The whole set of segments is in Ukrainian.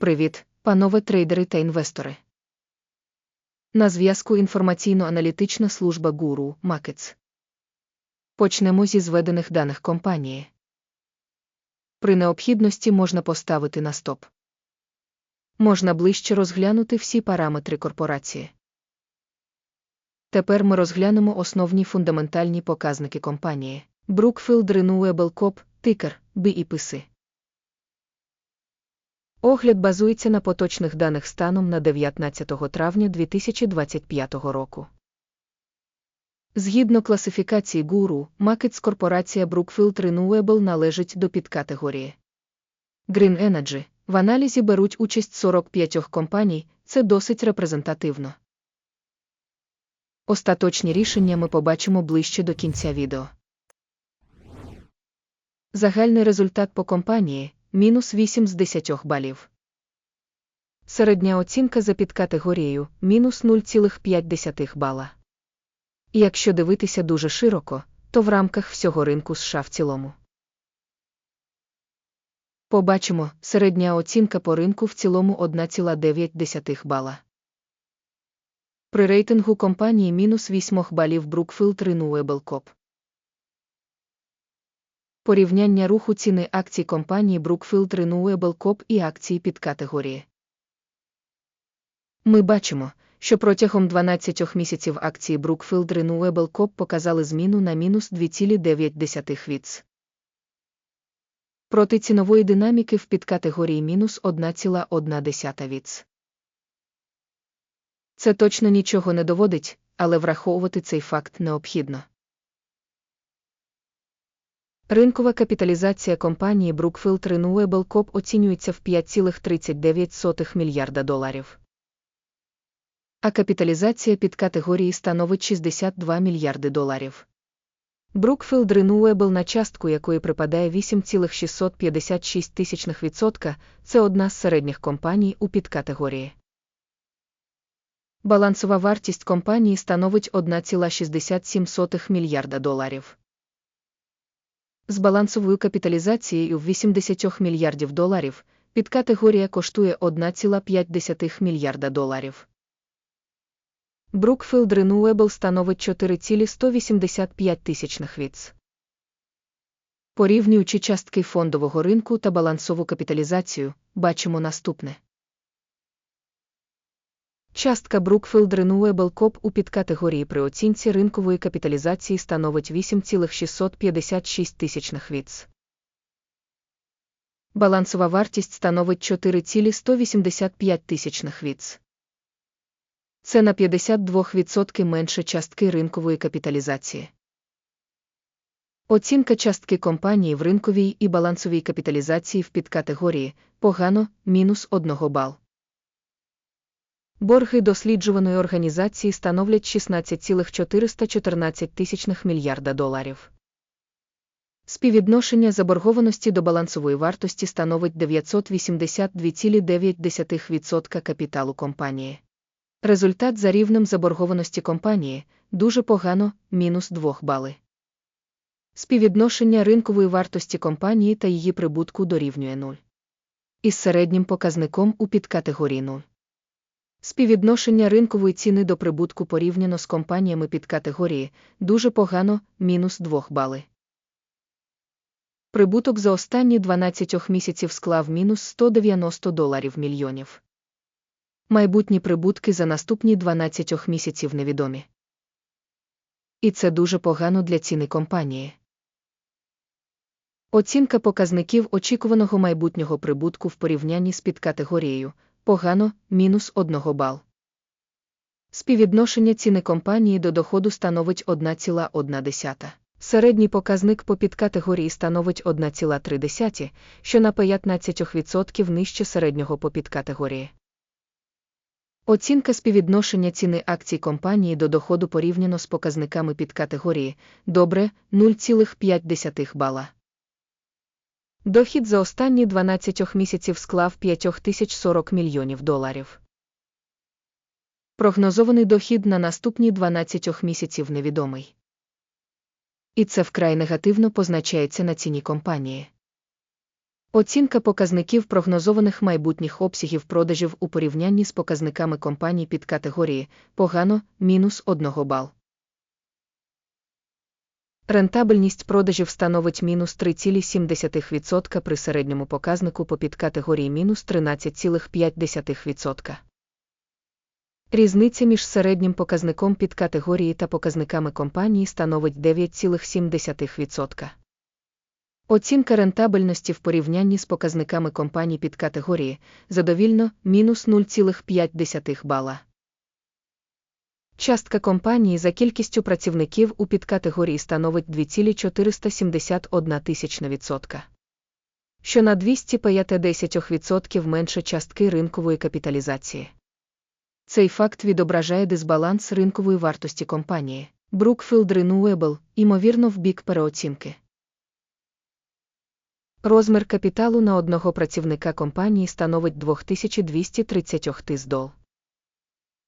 Привіт, панове трейдери та інвестори. На зв'язку інформаційно-аналітична служба Guru Markets. Почнемо зі зведених даних компанії. При необхідності можна поставити на стоп. Можна ближче розглянути всі параметри корпорації. Тепер ми розглянемо основні фундаментальні показники компанії. Brookfield Renewable Corp, тикер, BIPC. Огляд базується на поточних даних станом на 19 травня 2025 року. Згідно класифікації гуру, Макетс корпорація Brookfield Renewable належить до підкатегорії Green Energy. В аналізі беруть участь 45 компаній, це досить репрезентативно. Остаточні рішення ми побачимо ближче до кінця відео. Загальний результат по компанії мінус 8 з 10 балів. Середня оцінка за підкатегорією мінус 0,5 бала. Якщо дивитися дуже широко, то в рамках всього ринку США в цілому. Побачимо, середня оцінка по ринку в цілому 1,9 бала. При рейтингу компанії мінус 8 балів Brookfield Renewable Corp. Порівняння руху ціни акцій компанії Brookfield Renewable Corp і акції під категорії. Ми бачимо, що протягом 12 місяців акції Brookfield Renewable Corp показали зміну на мінус 2,9 віц. Проти цінової динаміки в підкатегорії мінус 1,1 віц. Це точно нічого не доводить, але враховувати цей факт необхідно. Ринкова капіталізація компанії Brookfield Renewable Corp оцінюється в 5,39 мільярда доларів. А капіталізація під категорії становить 62 мільярди доларів. Brookfield Renewable на частку якої припадає 8,656 тисячних відсотка, це одна з середніх компаній у підкатегорії. Балансова вартість компанії становить 1,67 мільярда доларів. З балансовою капіталізацією в 80 мільярдів доларів підкатегорія коштує 1,5 мільярда доларів. Brookfield Renewable становить 4,185 тисячних віц. Порівнюючи частки фондового ринку та балансову капіталізацію, бачимо наступне. Частка Brookfield Renewable Corp у підкатегорії при оцінці ринкової капіталізації становить 8,656 тисячних віц. Балансова вартість становить 4,185 тисячних віц. Це на 52% менше частки ринкової капіталізації. Оцінка частки компанії в ринковій і балансовій капіталізації в підкатегорії погано мінус 1 бал. Борги досліджуваної організації становлять 16,414 тисячних мільярда доларів. Співвідношення заборгованості до балансової вартості становить 982,9% капіталу компанії. Результат за рівнем заборгованості компанії дуже погано мінус 2 бали. Співвідношення ринкової вартості компанії та її прибутку дорівнює 0. Із середнім показником у підкатегорії 0. Співвідношення ринкової ціни до прибутку порівняно з компаніями під категорії дуже погано мінус 2 бали. Прибуток за останні 12 місяців склав мінус 190 доларів мільйонів. Майбутні прибутки за наступні 12 місяців невідомі. І це дуже погано для ціни компанії. Оцінка показників очікуваного майбутнього прибутку в порівнянні з підкатегорією погано мінус 1 бал. Співвідношення ціни компанії до доходу становить 1,1. Середній показник по підкатегорії становить 1,3, що на 15% нижче середнього по підкатегорії. Оцінка співвідношення ціни акцій компанії до доходу порівняно з показниками підкатегорії добре 0,5 бала. Дохід за останні 12 місяців склав 5040 мільйонів доларів. Прогнозований дохід на наступні 12 місяців невідомий. І це вкрай негативно позначається на ціні компанії. Оцінка показників прогнозованих майбутніх обсягів продажів у порівнянні з показниками компаній під категорії погано мінус 1 бал. Рентабельність продажів становить мінус 3,7% при середньому показнику по підкатегорії мінус 13,5%. Різниця між середнім показником підкатегорії та показниками компанії становить 9,7%. Оцінка рентабельності в порівнянні з показниками компаній підкатегорії задовільно мінус 0,5 бала. Частка компанії за кількістю працівників у підкатегорії становить 2,471 тисячна відсотка, що на 250% менше частки ринкової капіталізації. Цей факт відображає дисбаланс ринкової вартості компанії. Brookfield Renewable, ймовірно, в бік переоцінки. Розмір капіталу на одного працівника компанії становить 2230 тис дол.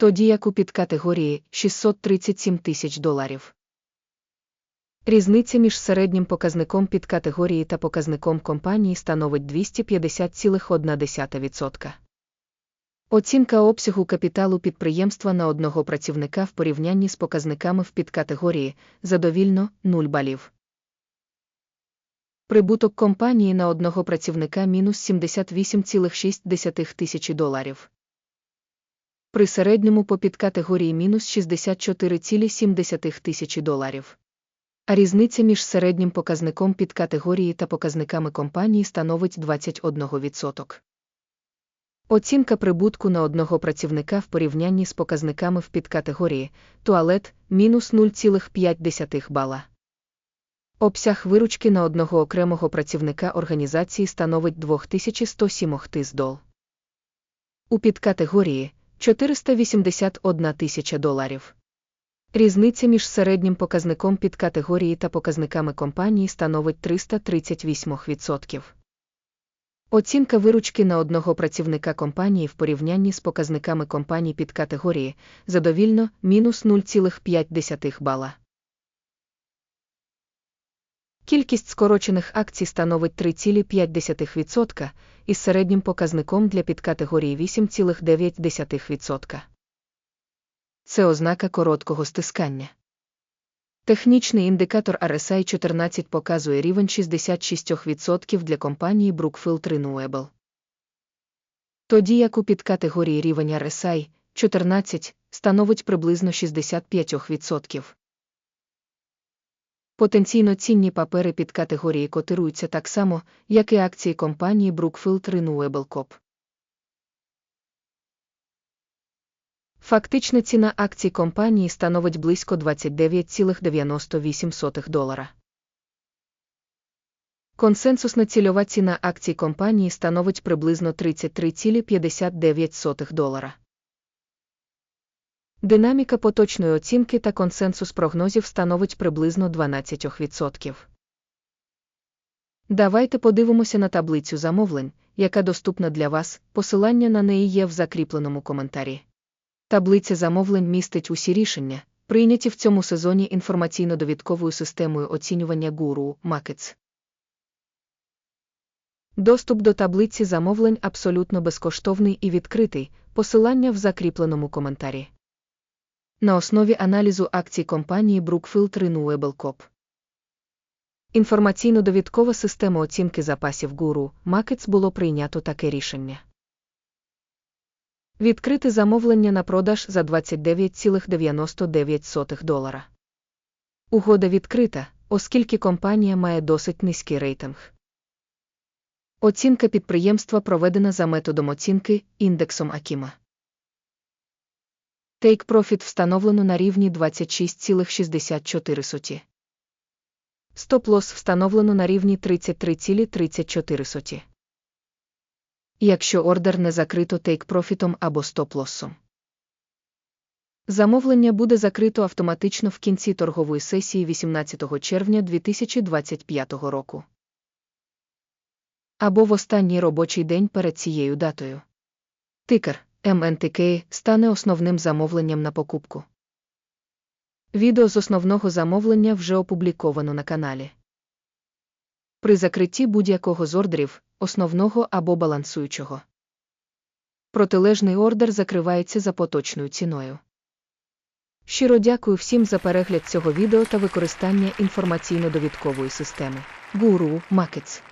Тоді як у підкатегорії 637 тисяч доларів. Різниця між середнім показником підкатегорії та показником компанії становить 250,1%. Оцінка обсягу капіталу підприємства на одного працівника в порівнянні з показниками в підкатегорії задовільно 0 балів. Прибуток компанії на одного працівника мінус 78,6 тисячі доларів. При середньому по підкатегорії мінус 64,7 тисячі доларів. А різниця між середнім показником підкатегорії та показниками компанії становить 21%. Оцінка прибутку на одного працівника в порівнянні з показниками в підкатегорії туалет мінус 0,5 бала. Обсяг виручки на одного окремого працівника організації становить 2107 тис дол. У підкатегорії 481 тисяча доларів. Різниця між середнім показником підкатегорії та показниками компанії становить 338%. Оцінка виручки на одного працівника компанії в порівнянні з показниками компаній під категорії задовільно мінус 0,5 бала. Кількість скорочених акцій становить 3,5% із середнім показником для підкатегорії 8,9%. Це ознака короткого стискання. Технічний індикатор RSI 14 показує рівень 66% для компанії Brookfield Renewable. Тоді як у підкатегорії рівень RSI 14 становить приблизно 65%. Потенційно цінні папери під категорії котируються так само, як і акції компанії Brookfield Renewable Corp. Фактична ціна акцій компанії становить близько 29,98 долара. Консенсусна цільова ціна акцій компанії становить приблизно 33,59 долара. Динаміка поточної оцінки та консенсус прогнозів становить приблизно 12%. Давайте подивимося на таблицю замовлень, яка доступна для вас. Посилання на неї є в закріпленому коментарі. Таблиця замовлень містить усі рішення, прийняті в цьому сезоні інформаційно-довідковою системою оцінювання гуру Markets. Доступ до таблиці замовлень абсолютно безкоштовний і відкритий, посилання в закріпленому коментарі. На основі аналізу акцій компанії Brookfield Renewable Corp. Інформаційно-довідкова система оцінки запасів гуру Markets було прийнято таке рішення. Відкрити замовлення на продаж за 29,99 долара. Угода відкрита, оскільки компанія має досить низький рейтинг. Оцінка підприємства проведена за методом оцінки індексом Акіма. Take Profit встановлено на рівні 26,64 соті. Стоп-лосс встановлено на рівні 33,34 соті якщо ордер не закрито тейк-профітом або стоп-лоссом. Замовлення буде закрито автоматично в кінці торгової сесії 18 червня 2025 року. Або в останній робочий день перед цією датою. Тикер МНТК стане основним замовленням на покупку. Відео з основного замовлення вже опубліковано на каналі. При закритті будь-якого з ордерів основного або балансуючого. Протилежний ордер закривається за поточною ціною. Щиро дякую всім за перегляд цього відео та використання інформаційно-довідкової системи. Guru Markets